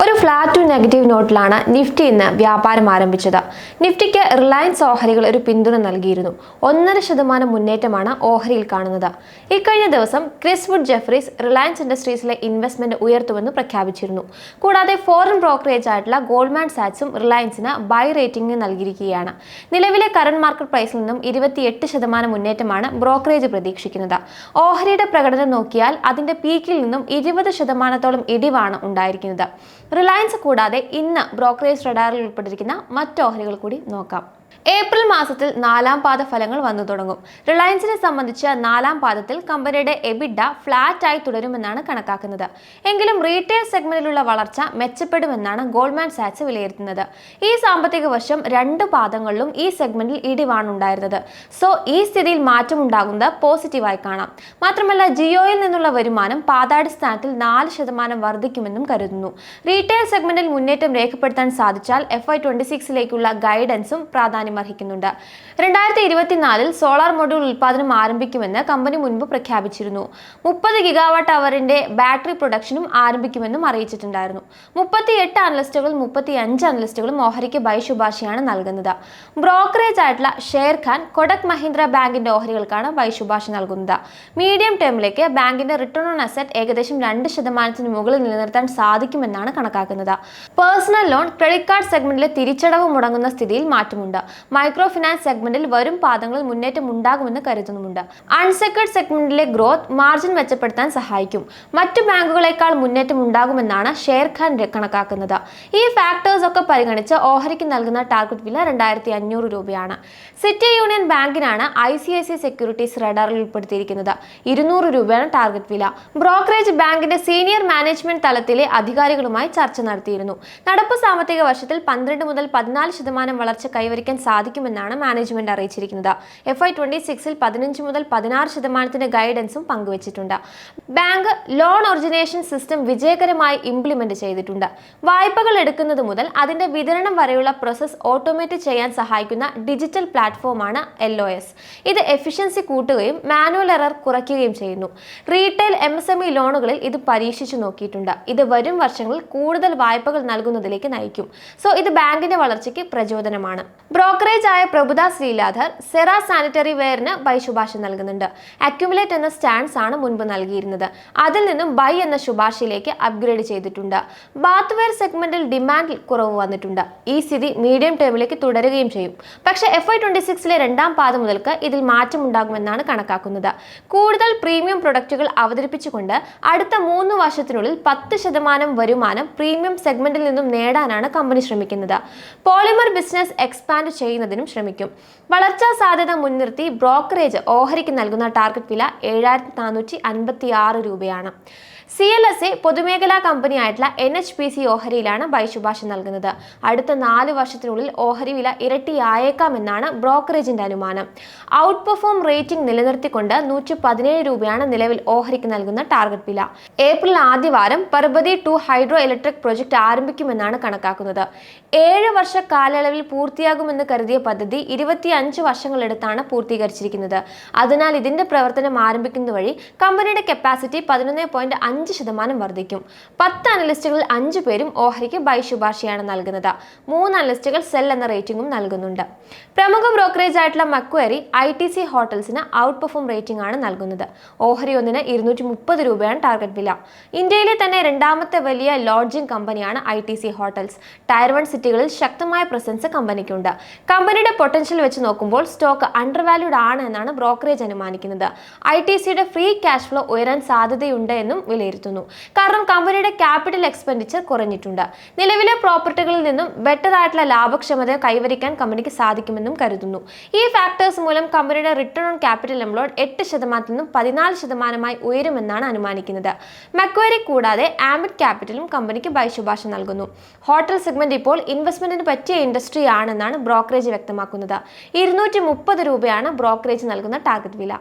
ഒരു flat to negative നോട്ടിലാണ് Nifty ഇന്ന് വ്യാപാരം ആരംഭിച്ചത്. നിഫ്റ്റിക്ക് റിലയൻസ് ഓഹരികൾ ഒരു പിന്തുണ നൽകിയിരുന്നു. ഒന്നര ശതമാനം മുന്നേറ്റമാണ് ഓഹരിയിൽ കാണുന്നത്. ഇക്കഴിഞ്ഞ ദിവസം ക്രിസ് വുഡ് ജെഫ്രീസ് റിലയൻസ് ഇൻഡസ്ട്രീസിലെ ഇൻവെസ്റ്റ്മെന്റ് ഉയർത്തുമെന്ന് പ്രഖ്യാപിച്ചിരുന്നു. കൂടാതെ ഫോറിൻ ബ്രോക്കറേജ് ആയിട്ടുള്ള ഗോൾഡ്മാൻ സാറ്റ്സും റിലയൻസിന് ബൈ റേറ്റിംഗ് നൽകിയിരിക്കുകയാണ്. നിലവിലെ കറന്റ് മാർക്കറ്റ് പ്രൈസിൽ നിന്നും ഇരുപത്തിയെട്ട് ശതമാനം മുന്നേറ്റമാണ് ബ്രോക്കറേജ് പ്രതീക്ഷിക്കുന്നത്. ഓഹരിയുടെ പ്രകടനം നോക്കിയാൽ അതിന്റെ പീക്കിൽ നിന്നും ഇരുപത് ശതമാനത്തോളം ഇടിവാണ് ഉണ്ടായിരിക്കുന്നത്. റിലയൻസ് കൂടാതെ ഇന്ന് ബ്രോക്കറേജ് റഡാറിൽ ഉൾപ്പെട്ടിരിക്കുന്ന മറ്റ് ഓഹരികൾ കൂടി നോക്കാം. ഏപ്രിൽ മാസത്തിൽ നാലാം പാദ ഫലങ്ങൾ വന്നു തുടങ്ങും. റിലയൻസിനെ സംബന്ധിച്ച് നാലാം പാദത്തിൽ കമ്പനിയുടെ എബിഡ ഫ്ലാറ്റ് ആയി തുടരുമെന്നാണ് കണക്കാക്കുന്നത്. എങ്കിലും റീറ്റെയിൽ സെഗ്മെന്റിലുള്ള വളർച്ച മെച്ചപ്പെടുമെന്നാണ് ഗോൾഡ്മാൻ സാറ്റ്സ് വിലയിരുത്തുന്നത്. ഈ സാമ്പത്തിക വർഷം രണ്ട് പാദങ്ങളിലും ഈ സെഗ്മെന്റിൽ ഇടിവാണ് ഉണ്ടായിരുന്നത്. സോ ഈ സ്ഥിതിയിൽ മാറ്റമുണ്ടാകുന്നത് പോസിറ്റീവായി കാണാം. മാത്രമല്ല ജിയോയിൽ നിന്നുള്ള വരുമാനം പാതാടിസ്ഥാനത്തിൽ നാല് ശതമാനം വർദ്ധിക്കുമെന്നും കരുതുന്നു. റീറ്റെയിൽ സെഗ്മെന്റിൽ മുന്നേറ്റം രേഖപ്പെടുത്താൻ സാധിച്ചാൽ എഫ് ഐ ട്വന്റി സിക്സിലേക്കുള്ള ഗൈഡൻസും പ്രാധാന്യം അർഹിക്കുന്നുണ്ട്. രണ്ടായിരത്തി ഇരുപത്തിനാലിൽ സോളാർ മൊഡ്യൂൾ ഉൽപ്പാദനം ആരംഭിക്കുമെന്ന് കമ്പനി മുൻപ് പ്രഖ്യാപിച്ചിരുന്നു. മുപ്പത് ഗിഗാവാട്ട് അവറിന്റെ ബാറ്ററി പ്രൊഡക്ഷനും ആരംഭിക്കുമെന്നും അറിയിച്ചിട്ടുണ്ടായിരുന്നു. മുപ്പത്തി എട്ട് അനലിസ്റ്റുകൾ മുപ്പത്തി അഞ്ച് അനലിസ്റ്റുകളും ഓഹരിക്ക് ബൈ ശുപാർശയാണ് നൽകുന്നത്. ബ്രോക്കറേജ് ആയിട്ടുള്ള ഷെയർ ഖാൻ കൊടക് മഹീന്ദ്ര ബാങ്കിന്റെ ഓഹരികൾക്കാണ് ബൈ ശുപാർശ നൽകുന്നത്. മീഡിയം ടേമിലേക്ക് ബാങ്കിന്റെ റിട്ടേൺ ഓൺ അസറ്റ് ഏകദേശം രണ്ട് ശതമാനത്തിന് മുകളിൽ നിലനിർത്താൻ സാധിക്കുമെന്നാണ് കണക്കാക്കുന്നത്. പേഴ്സണൽ ലോൺ ക്രെഡിറ്റ് കാർഡ് സെഗ്മെന്റിലെ തിരിച്ചടവ് മുടങ്ങുന്ന സ്ഥിതിയിൽ മാറ്റമുണ്ട്. മൈക്രോ ഫിനാൻസ് സെഗ്മെന്റിൽ വരും പാദങ്ങളിൽ മുന്നേറ്റം ഉണ്ടാകുമെന്ന് കരുതുന്നുമുണ്ട്. അൺസെക്യൂർഡ് സെഗ്മെന്റിലെ ഗ്രോത്ത് മാർജിൻ മെച്ചപ്പെടുത്താൻ സഹായിക്കും. മറ്റു ബാങ്കുകളെക്കാൾ മുന്നേറ്റം ഉണ്ടാകുമെന്നാണ് ഷെയർ ഖാൻ കണക്കാക്കുന്നത്. ഈ ഫാക്ടേഴ്സ് ഒക്കെ പരിഗണിച്ച് ഓഹരിക്ക് നൽകുന്ന ടാർഗറ്റ് വില രണ്ടായിരത്തി അഞ്ഞൂറ് രൂപയാണ്. City Union ബാങ്കിനാണ് I C I C securities റഡാറിൽ ഉൾപ്പെടുത്തിയിരിക്കുന്നത്. ഇരുന്നൂറ് രൂപയാണ് ടാർഗറ്റ് വില. ബ്രോക്കറേജ് ബാങ്കിന്റെ സീനിയർ മാനേജ്മെന്റ് തലത്തിലെ അധികാരികളുമായി ചർച്ച നടത്തിയിരുന്നു. നടപ്പ് സാമ്പത്തിക വർഷത്തിൽ പന്ത്രണ്ട് മുതൽ പതിനാല് ശതമാനം വളർച്ച കൈവരിക്കാൻ സാധിക്കുമെന്നാണ് മാനേജ്മെന്റ് അറിയിച്ചിരിക്കുന്നത്. എഫ് ഐ ട്വന്റി സിക്സിൽ പതിനഞ്ച് മുതൽ പതിനാറ് ശതമാനത്തിന്റെ ഗൈഡൻസും പങ്കുവച്ചിട്ടുണ്ട്. ബാങ്ക് ലോൺ ഒറിജിനേഷൻ സിസ്റ്റം വിജയകരമായി ഇംപ്ലിമെന്റ് ചെയ്തിട്ടുണ്ട്. വായ്പകൾ എടുക്കുന്നത് മുതൽ അതിന്റെ വിതരണം വരെയുള്ള പ്രോസസ് ഓട്ടോമേറ്റ് ചെയ്യാൻ സഹായിക്കുന്ന ഡിജിറ്റൽ പ്ലാറ്റ്ഫോമാണ് എൽ ഒ എസ് ഇത് എഫിഷ്യൻസി കൂട്ടുകയും മാനുവൽ എറർ കുറയ്ക്കുകയും ചെയ്യുന്നു. Retail M S M E ലോണുകളിൽ ഇത് പരീക്ഷിച്ചു നോക്കിയിട്ടുണ്ട്. ഇത് വരും വർഷങ്ങളിൽ കൂടുതൽ വായ്പകൾ നൽകുന്നതിലേക്ക് നയിക്കും. സോ ഇത് ബാങ്കിന്റെ വളർച്ചയ്ക്ക് പ്രചോദനമാണ്. ബ്രോക്കറേജ് ആയ പ്രഭുദ ശ്രീലാധർ സെറ സാനിറ്ററി വെയറിന് ബൈ ശുപാർശ നൽകുന്നുണ്ട്. അക്യുമുലേറ്റ് എന്ന സ്റ്റാൻഡ്സ് ആണ് മുൻപ് നൽകിയിരുന്നത്. അതിൽ നിന്നും ബൈ എന്ന ശുപാർശയിലേക്ക് അപ്ഗ്രേഡ് ചെയ്തിട്ടുണ്ട്. ബാത്ത് വെയർ സെഗ്മെന്റിൽ ഡിമാൻഡിൽ കുറവ് വന്നിട്ടുണ്ട്. ഈ സ്ഥിതി മീഡിയം ടേമിലേക്ക് തുടരുകയും ചെയ്യും. പക്ഷേ എഫ് ഐ ട്വന്റി സിക്സിലെ രണ്ടാം പാദം മുതൽക്ക് ഇതിൽ മാറ്റമുണ്ടാകുമെന്നാണ് കണക്കാക്കുന്നത്. കൂടുതൽ പ്രീമിയം പ്രൊഡക്റ്റുകൾ അവതരിപ്പിച്ചുകൊണ്ട് അടുത്ത മൂന്ന് വർഷത്തിനുള്ളിൽ പത്ത് ശതമാനം വരുമാനം പ്രീമിയം സെഗ്മെന്റിൽ നിന്നും നേടാനാണ് കമ്പനി ശ്രമിക്കുന്നത്. പോളിമർ ബിസിനസ് എക്സ്പാൻഡ് ചെയ്യുന്നതിനും ശ്രമിക്കും. വളർച്ചാ സാധ്യത മുൻനിർത്തി ബ്രോക്കറേജ് ഓഹരിക്ക് നൽകുന്ന ടാർഗറ്റ് വില ഏഴായിരത്തി നാനൂറ്റി അൻപത്തി ആറ് രൂപയാണ്. സി എൽ എസ് എ പൊതുമേഖലാ കമ്പനിയായിട്ടുള്ള എൻ എച്ച് പി സി ഓഹരിയിലാണ് ബൈ ശുപാർശ നൽകുന്നത്. അടുത്ത നാല് വർഷത്തിനുള്ളിൽ ഓഹരി വില ഇരട്ടിയായേക്കാമെന്നാണ് ബ്രോക്കറേജിന്റെ അനുമാനം. ഔട്ട് പെർഫോം റേറ്റിംഗ് നിലനിർത്തിക്കൊണ്ട് നൂറ്റി പതിനേഴ് രൂപയാണ് നിലവിൽ ഓഹരിക്ക് നൽകുന്ന ടാർഗറ്റ് വില. ഏപ്രിൽ ആദ്യവാരം Parbati two hydroelectric project ആരംഭിക്കുമെന്നാണ് കണക്കാക്കുന്നത്. ഏഴ് വർഷ കാലയളവിൽ പൂർത്തിയാകുമെന്ന് കരുതിയ പദ്ധതി ഇരുപത്തിയഞ്ച് വർഷങ്ങളെടുത്താണ് പൂർത്തീകരിച്ചിരിക്കുന്നത്. അതിനാൽ ഇതിന്റെ പ്രവർത്തനം ആരംഭിക്കുന്നത് വഴി കമ്പനിയുടെ കപ്പാസിറ്റി പതിനൊന്ന് പോയിന്റ് അഞ്ച് ശതമാനം വർദ്ധിക്കും. പത്ത് അനലിസ്റ്റുകളിൽ അഞ്ചു പേരും ഓഹരിക്ക് ബൈ ശുപാർശയാണ് നൽകുന്നത്. മൂന്ന് അനലിസ്റ്റുകൾ സെൽ എന്ന റേറ്റിംഗും നൽകുന്നുണ്ട്. പ്രമുഖ ബ്രോക്കറേജ് ആയിട്ടുള്ള മക്വയറി ഐ ടി സി ഹോട്ടൽസിന് ഔട്ട് പെർഫോം റേറ്റിംഗ് ആണ് നൽകുന്നത്. ഓഹരി ഒന്നിന് ഇരുന്നൂറ്റി മുപ്പത് രൂപയാണ് ടാർഗറ്റ് വില. ഇന്ത്യയിലെ തന്നെ രണ്ടാമത്തെ വലിയ ലോഡ്ജിംഗ് കമ്പനിയാണ് I T C hotels. Tier one സിറ്റികളിൽ ശക്തമായ പ്രസൻസ് കമ്പനിക്കുണ്ട്. കമ്പനിയുടെ പൊട്ടൻഷ്യൽ വെച്ച് നോക്കുമ്പോൾ സ്റ്റോക്ക് അണ്ടർ വാല്യൂഡ് ആണ് എന്നാണ് ബ്രോക്കറേജ് അനുമാനിക്കുന്നത്. ഐ ടി സിയുടെ ഫ്രീ ക്യാഷ് ഫ്ലോ ഉയരാൻ സാധ്യതയുണ്ട് എന്നും വിലയിരുത്തുന്നു കാരണം കമ്പനിയുടെ ക്യാപിറ്റൽ എക്സ്പെൻഡിച്ചർ കുറഞ്ഞിട്ടുണ്ട്. നിലവിലെ പ്രോപ്പർട്ടികളിൽ നിന്നും ബെറ്റർ ആയിട്ടുള്ള ലാഭക്ഷമത കൈവരിക്കാൻ കമ്പനിക്ക് സാധിക്കുമെന്നും കരുതുന്നു. ഈ ഫാക്ടേഴ്സ് മൂലം കമ്പനിയുടെ റിട്ടേൺ ഓൺ ക്യാപിറ്റൽ എംപ്ലോയ്ഡ് എട്ട് ശതമാനത്തിൽ നിന്നും പതിനാല് ശതമാനമായി ഉയരുമെന്നാണ് അനുമാനിക്കുന്നത്. മക്വറി കൂടാതെ ആമിഡ് ക്യാപിറ്റലും കമ്പനിക്ക് ബൈ നൽകുന്നു. ഹോട്ടൽ സെഗ്മെന്റ് ഇപ്പോൾ ഇൻവെസ്റ്റ്മെന്റിന് പറ്റിയ ഇൻഡസ്ട്രി ആണെന്നാണ് ബ്രോക്കറേജ് വ്യക്തമാക്കുന്നത്. ഇരുന്നൂറ്റി മുപ്പത് രൂപയാണ് ബ്രോക്കറേജ് നൽകുന്ന ടാർഗറ്റ് വില.